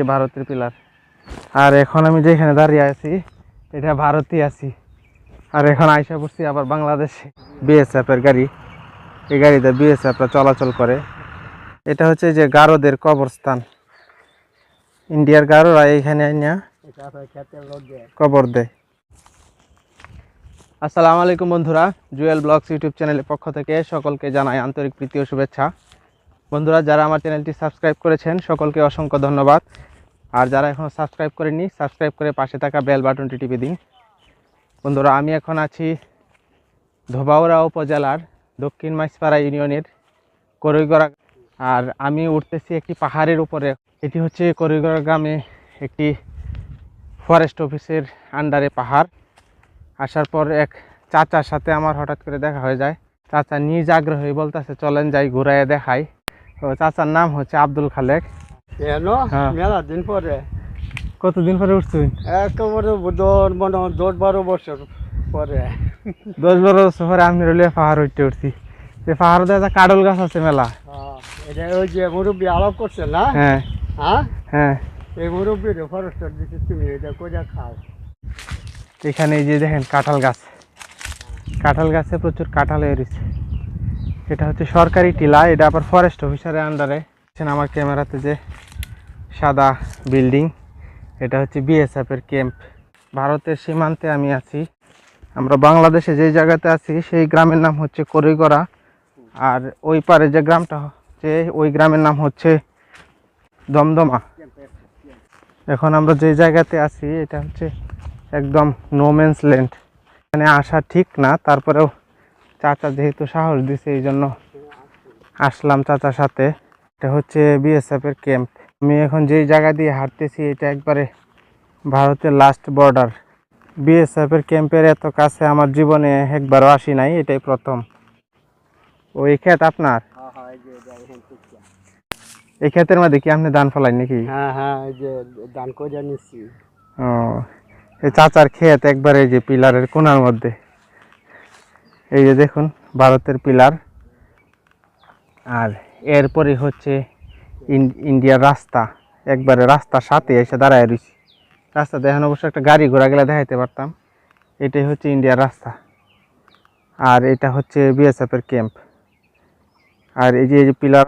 যে ভারতের পিলার। আর এখন আমি যেখানে দাঁড়িয়ে আছি, এটা ভারতই আছি। আর এখন আইসা পড়ছি আবার বাংলাদেশে। বিএসএফ এর গাড়ি। এই গাড়িতে বিএসএফরা চলাচল করে। এটা হচ্ছে যে গারোদের কবরস্থান। ইন্ডিয়ার গারোরা এইখানে কবর দেয়। আসসালামু আলাইকুম বন্ধুরা, জুয়েল ব্লগস ইউটিউব চ্যানেলের পক্ষ থেকে সকলকে জানাই আন্তরিক প্রীতি ও শুভেচ্ছা। বন্ধুরা, যারা আমার চ্যানেলটি সাবস্ক্রাইব করেছেন, সকলকে অসংখ্য ধন্যবাদ। আর যারা এখনও সাবস্ক্রাইব করেনি সাবস্ক্রাইব করে পাশে থাকা বেল বাটনটি টিপে দিন। বন্ধুরা, আমি এখন আছি ধোবাউড়া উপজেলার দক্ষিণ মাইসপাড়া ইউনিয়নের করইগড়া আর আমি উঠতেছি একটি পাহাড়ের উপরে। এটি হচ্ছে করইগড়া গ্রামে একটি ফরেস্ট অফিসের আন্ডারে পাহাড়। আসার পর এক চাচার সাথে আমার হঠাৎ করে দেখা হয়ে যায়। চাচা নিজ আগ্রহী বলতেছে, চলেন যাই, ঘুরাইয়া দেখাই। চাচার নাম হচ্ছে আব্দুল খালেক। কেন? হ্যাঁ। মেলা দিন পরে। কতদিন পরে উঠছুন একেবারে দশ মনে হয় দশ বারো বছর পরে। দশ বারো বছর পরে আমি রইলে পাহাড় উঠতে উঠছি। সে পাহাড় দেখা কাডল গাছ আছে মেলা। হ্যাঁ, এটা ওই যে মুরব্বী আলাপ করছে না? হ্যাঁ। হ্যাঁ? হ্যাঁ। এই মুরব্বীর ফরেস্টার দিচ্ছে তুমি এটা কোজা খাও। এখানে এই যে দেখেন কাঁঠাল গাছ। কাঁঠাল গাছে প্রচুর কাঁঠাল এরিছে এটা হচ্ছে সরকারি টিলা এটা আবার ফরেস্ট অফিসারের আন্ডারে আমার ক্যামেরাতে যে সাদা বিল্ডিং। এটা হচ্ছে বিএসএফ এর ক্যাম্প। ভারতের সীমান্তে আমি আছি। আমরা বাংলাদেশে যেই জায়গাতে আছি, সেই গ্রামের নাম হচ্ছে করিগড়া। আর ওই পারে যে গ্রামটা হচ্ছে, ওই গ্রামের নাম হচ্ছে দমদমা। এখন আমরা যে জায়গাতে আছি, এটা হচ্ছে একদম নোমেন্স ল্যান্ড এখানে আসা ঠিক না, তারপরেও চাচা যেহেতু সাহস দিছে এই জন্য আসলাম চাচার সাথে। এটা হচ্ছে বিএসএফ এর ক্যাম্প। আমি এখন যেই জায়গা দিয়ে হাঁটতেছি এটা একবারে ভারতের লাস্ট বর্ডার বিএসএফ এর ক্যাম্পের এত কাছে আমার জীবনে একবারও আসি নাই এটাই প্রথম। ওই ক্ষেত আপনার? হ্যাঁ হ্যাঁ এই ক্ষেতের মধ্যে কি আপনি ধান ফলাই নাকি? হ্যাঁ হ্যাঁ এই যে দান কোজা নিচ্ছি। ও এই চাচার ক্ষেত একবারে এই যে পিলারের কোনার মধ্যে। এই যে দেখুন ভারতের পিলার। আর এরপরে হচ্ছে ইন্ডিয়ার রাস্তা, একবারে রাস্তার সাথে এসে দাঁড়ায় রয়েছি। রাস্তা দেখেন অবশ্য একটা গাড়ি ঘোড়া গেলে দেখাইতে পারতাম। এটাই হচ্ছে ইন্ডিয়ার রাস্তা। আর এটা হচ্ছে বিএসএফ এর ক্যাম্প আর এই যে এই যে পিলার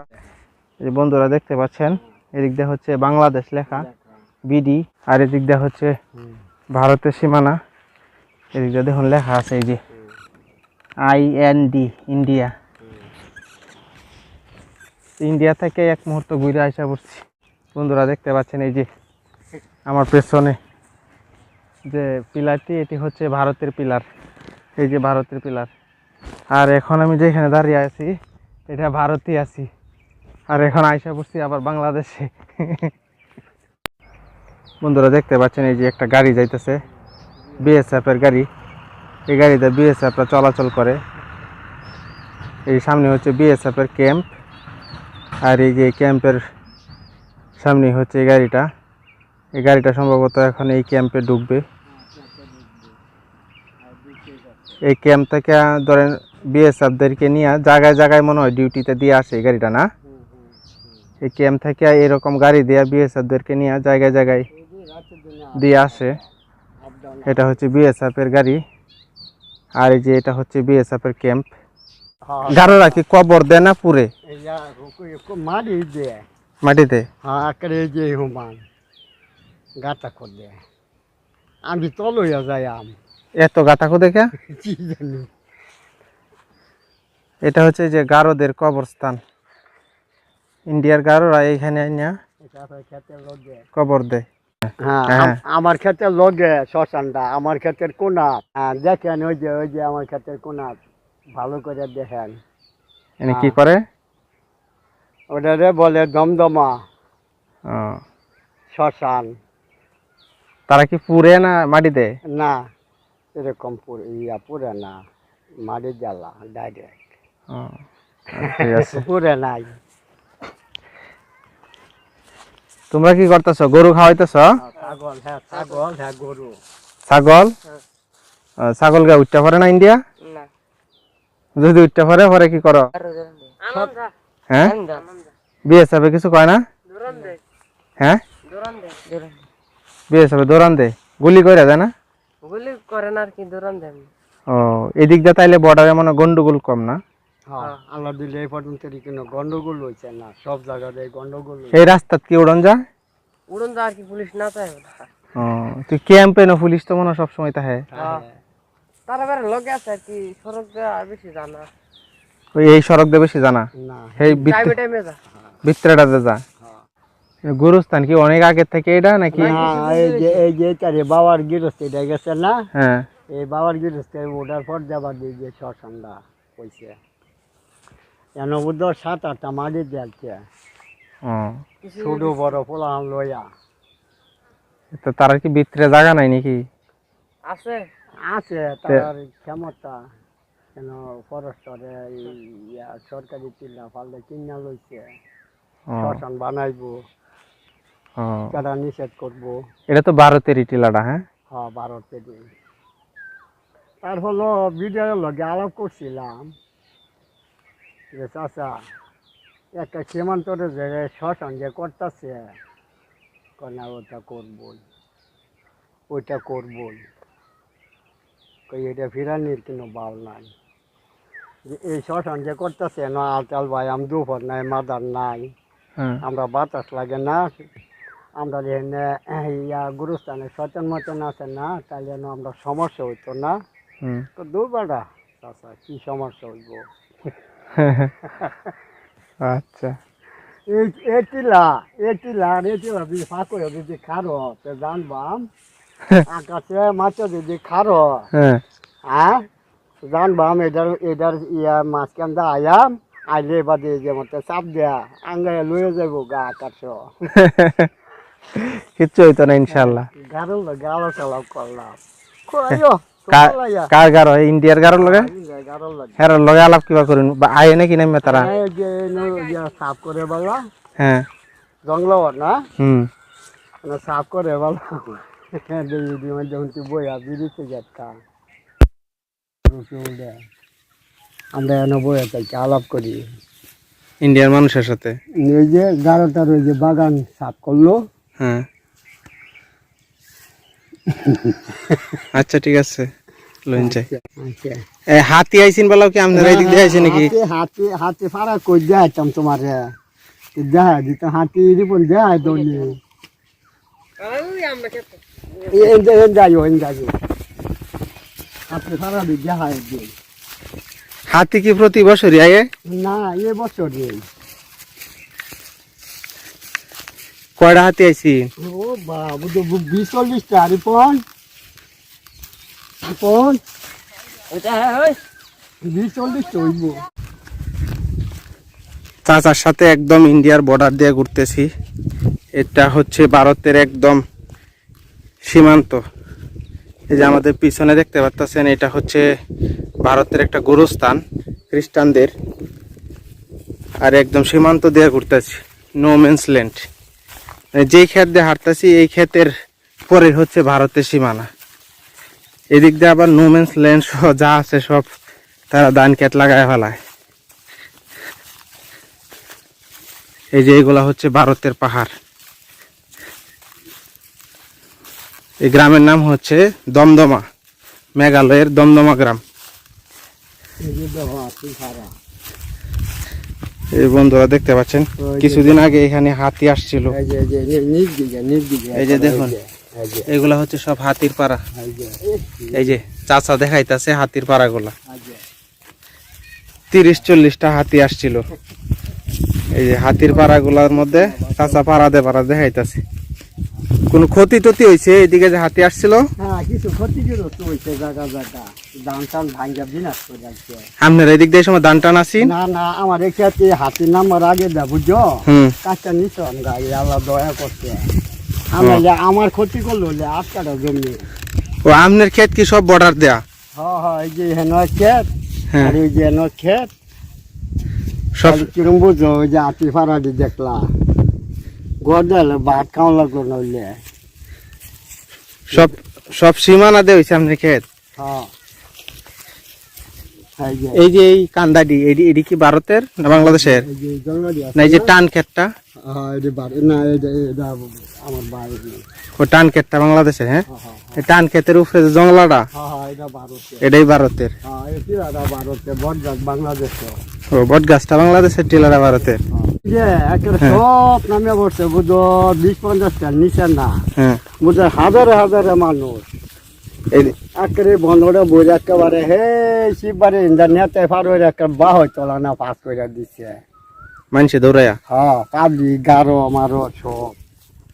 এই যে বন্ধুরা দেখতে পাচ্ছেন, এদিক দিয়ে হচ্ছে বাংলাদেশ লেখা বিডি আর এদিক দিয়ে হচ্ছে ভারতের সীমানা। এদিক দিয়ে দেখুন লেখা আছে এই যে I N D India India থেকে এক মুহূর্ত ঘুরে আসা পড়ছি। বন্ধুরা দেখতে পাচ্ছেন এই যে আমার পেছনে যে পিলারটি, এটি হচ্ছে ভারতের পিলার। এই যে ভারতের পিলার। আর এখন আমি যেখানে দাঁড়িয়ে আছি, এটা ভারতই আছি। আর এখন আইসা পড়ছি আবার বাংলাদেশে। বন্ধুরা দেখতে পাচ্ছেন এই যে একটা গাড়ি যাইতেছে বিএসএফ এর গাড়ি। এই গাড়িতে বিএসএফরা চলাচল করে। এই সামনে হচ্ছে বিএসএফ এর ক্যাম্প আর এই যে ক্যাম্পের সামনে হচ্ছে এই গাড়িটা। এই গাড়িটা সম্ভবত এখন এই ক্যাম্পে ঢুকবে এই ক্যাম্প থেকে ধরেন বিএসএফদেরকে নিয়ে জায়গায় জায়গায় মনে হয় ডিউটিতে দিয়ে আসে এই গাড়িটা, না? এই ক্যাম্প থেকে এরকম গাড়ি দিয়ে বিএসএফদেরকে নিয়ে জায়গায় জায়গায় দিয়ে আসে। এটা হচ্ছে বিএসএফ এর গাড়ি। আর এই যে এটা হচ্ছে বিএসএফ এর ক্যাম্প। গাড়োরা কি কবর দেয় না পুরে। মারি দিয়ে মাটিতে? হ্যাঁ আকারে যে হুমান। গাতা করে আমি তলইয়া যাই আম। এত দেখে? কি জানি। এটা হচ্ছে যে গারোদের কবরস্থান। ইন্ডিয়ার গারোরা এইখানে লগে। কবর দেয় হ্যাঁ হ্যাঁ। আম- আমার ক্ষেতের লগে শ্মশানটা আমার ক্ষেতের কোনা হ্যাঁ, দেখেন ওই যে ওই যে আমার ক্ষেতের কোনা ভালো করে দেখেন। এনে কি হ্যাঁ। করে? ওটা রে বলে দমদমা শ্মশান। তারা কি পুরে না মাটিতে? না এরকম পুরে ইয়া পুরে না মারি জ্বালা ডাইরেক্ট ঠিক পুরে নাই। তোমরা কি করতেছো? গরু খাওয়াইতেছ? ছাগল হ্যাঁ ছাগল হ্যাঁ গরু। ছাগল? ও, ছাগল গা উঠতে পারে না ইন্ডিয়া? যদি উঠতে পারে পরে কি করো? হ্যাঁ? বিএসএফ কিছু কয় না? হ্যাঁ? দৌড়ান দেয় দৌড়ান দে। গুলি করে দেয় না? গুলি করেন আর কি দৌড়ান দেন ও এদিক দিয়ে তাইলে বর্ডারে মনে গন্ডগোল কম না? হ্যাঁ আল্লাহ দিলে এই পর্যন্ত গন্ডগোল হয়েছে না সব জায়গাতে গন্ডগোল। এই রাস্তাত কি উড়ন যা উড়ন যা আর কি পুলিশ না চায়। ও তুই ক্যাম্পে না পুলিশ তো মনে হয় সবসময় তাহে। হ্যাঁ। তারা বেড়ে আছে আর কি সড়ক বেশি জানা। ওই এই সড়ক দিয়ে বেশি জানা? না। এই টাইমে টাইমে যা। গুরুস্থান কি অনেক আগের থেকে এটা নাকি? না এই যে এই যে তারে বাবার এটা গেছে না? হ্যাঁ। এই বাবার ওটার পর যাবার দিয়ে যে কইছে এন বুদ্ধ সাত আটটা মাটি দেখছে ছোট বড় পোলাম লইয়া। তো তার কি ভিতরে জায়গা নাই নাকি? আছে। আছে তার ক্ষমতা কেন ফরেস্টরে সরকারি চিল্লা ফাললে কিনা লইছে। শ্মশান বানাইবো তারা নিষেধ করব। এটা তো ভারতের টিলাটা হ্যাঁ? হ্যাঁ ভারতে দিন তার হলো ভিডিওর লগে আলাপ করছিলাম যে চাচা একটা সীমান্তরে যে শ্মশান যে করতেছে কন্যা ওটা করবই? ওইটা করবই? কই এটা ফিরানির কোনো বাল নাই। যে এই শ্মশান যে করতেছে না আলতাল ভাই আম দুপুর নাই মাদার নাই। হ্যাঁ। আমরা বাতাস লাগে না। আমরা এখানে ইয়া গুরুস্থানে সচেতন মতন আছে না তাহলে আমরা সমস্যা হইতো না। তো দুবারা চাচা কি সমস্যা হইব? আচ্ছা। এই এটিলা এটিলা এটিলা ফাঁকো যদি খারো তো জানবাম আকাশে মাছ যদি খারো হ্যাঁ। হ্যাঁ? জানবাম এটার এটার ইয়া আয়াম আইলে বাদে যে মতো চাপ দেয়া আঙ্গায় লয়ে যাব গা আকাশ। কিচ্ছু হইতো না ইনশাল্লাহ গারো গালো চালাও করলাম। কইও কা- কার গারো ইন্ডিয়ার গারোর লগে? হ্যাঁ লগে। আলাপ কিবা করুন। বা আয়ে নাকি নামে তারা? এই যে নো সাফ করে বলা। হ্যাঁ। জঙ্গল না? হুম। না সাফ করে বলা। বইয়া আমরা এনে বইয়া আলাপ করি। ইন্ডিয়ার মানুষের সাথে? এই যে গারোটার ওই যে বাগান সাফ করল। হ্যাঁ। আচ্ছা ঠিক আছে। লইন চাই আচ্ছা এ হাতি আইছিন বলাও কি আপনারা এদিক দিয়ে আইছে নাকি? হাতে হাতে ফাড়া কই যাইতাম তোমার? দেখা দিত হাতি রিপন যায় দৌড়ি ওই আমরা হাতে কি প্রতি বছরই না এ বছর কয়টা হাতি বিশ চল্লিশটা রিপন রিপন বিশ চাচার সাথে একদম ইন্ডিয়ার বর্ডার দিয়ে ঘুরতেছি এটা হচ্ছে ভারতের একদম সীমান্ত। এই যে আমাদের পিছনে দেখতে পাচ্ছেন এটা হচ্ছে ভারতের একটা গুরুস্থান, খ্রিস্টানদের, আর একদম সীমান্ত দিয়ে ঘুরতেছি নো মেন্স ল্যান্ড যেই ক্ষেত দিয়ে হাঁটতেছি, এই ক্ষেতের পরে হচ্ছে ভারতের সীমানা। এদিক দিয়ে আবার নো মেন্স ল্যান্ড সহ যা আছে সব তারা ধান ক্ষেত লাগায় ফেলায়। এই যে এগুলা হচ্ছে ভারতের পাহাড়। এই গ্রামের নাম হচ্ছে দমদমা মেঘালয়ের দমদমা গ্রাম। এই বন্ধুরা দেখতে পাচ্ছেন কিছুদিন আগে এখানে হাতি আসছিল। এই যে দেখুন। এগুলা হচ্ছে সব হাতির পাড়া। এই যে। চাচা দেখাইতাছে হাতির পাড়াগুলা। তিরিশ চল্লিশটা হাতি আসছিল। এই যে হাতির পাড়াগুলার মধ্যে চাচা পাড়াদে পাড়া দেখাইতাছে। কোনো ক্ষতি টতি হয়েছে এদিকে যে হাতি আসছিল? হ্যাঁ কিছু ক্ষতিগ্রস্ত হয়েছে জায়গা জায়গা। ধান টান ভাঙ্গা বিনাশ করে যাচ্ছে আপনার এদিক দিয়ে সময় দান টান না না আমার এখানে নাম্বার আগে দা বুঝছ? হুম। কাজটা নিছ আমরা আল্লাহ দয়া করছে। আমার ক্ষতি করল হলে আটকাটা জমি ও আপনার ক্ষেত কি সব বর্ডার দেয়া? হ্যাঁ হ্যাঁ এই যে হেন ক্ষেত হ্যাঁ। আর এই যে হেন ক্ষেত সব কিরম বুঝো ওই যে হাতি ফাড়াটি দেখলা ভাত খাওয়া লাগল সব সব সীমানা হ্যাঁ। এই যে এই কান্দাডি কি ভারতের না বাংলাদেশের? এই যে না এই যে টান ক্ষেতটা? হ্যাঁ টান ক্ষেতটা বাংলাদেশের হ্যাঁ? হ্যাঁ টান ক্ষেতের উপরে যে জংলাটা এটাই ভারতের। বাংলাদেশে ও বট গাছটা বাংলাদেশের টিলারা ভারতের যে একের সব নামে পড়ছে বুঝো বিশ পঞ্চাশটা নিচে না। হ্যাঁ। বুঝো হাজারে হাজারে মানুষ। একেবারে বন্ধরে বই একেবারে হে শিববারে ইন্টারনেটে হয়ে একটা না পাস করে দিচ্ছে মানুষে দৌড়াইয়া? হ্যাঁ কাবলি গারো সব।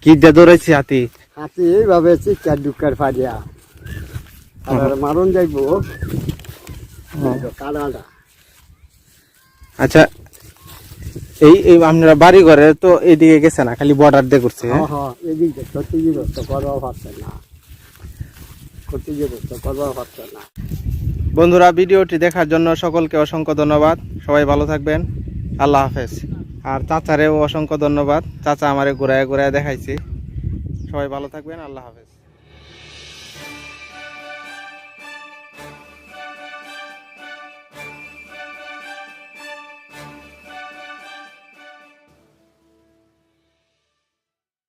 কি দিয়ে দৌড়াইছি হাতি? হাতি এইভাবে চিৎকার ডুকার আর মারণ যাইব। কাদাটা আচ্ছা এই এই আপনারা বাড়ি ঘরে তো এইদিকে গেছে না খালি বর্ডার দিয়ে করছে হ্যাঁ? হ্যাঁ হ্যাঁ এদিকে ক্ষতিগ্রস্ত করবা পারছে না। ক্ষতিগ্রস্ত করবা পারছে না। বন্ধুরা ভিডিওটি দেখার জন্য সকলকে অসংখ্য ধন্যবাদ। সবাই ভালো থাকবেন। আল্লাহ হাফেজ। আর চাচারেও অসংখ্য ধন্যবাদ। চাচা আমারে ঘুরায় ঘুরায় দেখাইছি। সবাই ভালো থাকবেন। আল্লাহ হাফেজ।